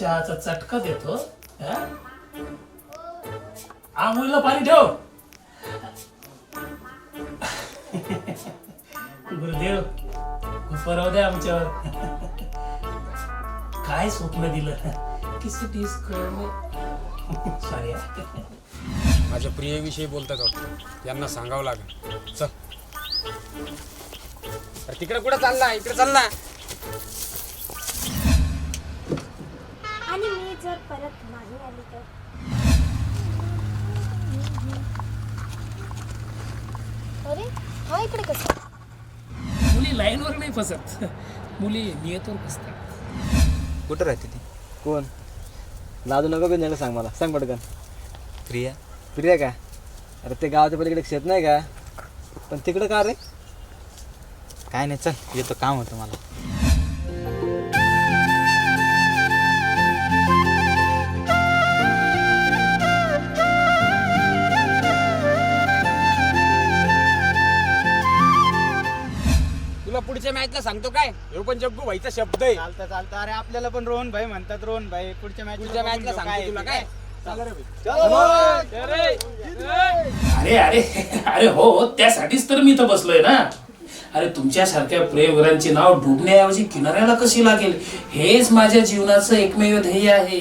चहाचा चटका देतो हा? आंघोळीला पाणी ठेव. गुरुदेव उपराव द्या आमच्यावर. काय स्वप्न दिलं? किसी सॉरी माझ्या प्रियेविषयी बोलतात वाटतं यांना सांगावं लागेल. चल. अरे तिकडे कुठं चालला? इकडे चालला. आली तर अरे हा इकडे कसं? मुली लाईनवर नाही फसत मुली नियतवर फसतात कुठं राहते ती? कोण? लाजू नको बी नाही सांग मला. सांग पटकन. प्रिया? प्रिया का? अरे ते गावाच्या पलीकडे शेत नाही का? पण तिकडं का रे? काय नाही चल. येतो. काम होतं मला. पुढच्या मॅचला सांगतो काय? हे पण जग्गू व्हायचा शब्द आहे. चालतं चालतं. अरे आपल्याला पण रोहन भाई म्हणतात रोहन भाई. पुढच्या मॅच पुढच्या मॅचला सांगतो तुला काय? अरे अरे अरे हो हो, त्यासाठीच तर मी इथं बसलोय ना. अरे तुमच्यासारख्या प्रेमवीरांचे नाव डुबण्याऐवजी किनाऱ्याला कशी लागेल? हेच माझ्या जीवनाचं एकमेव ध्येय आहे.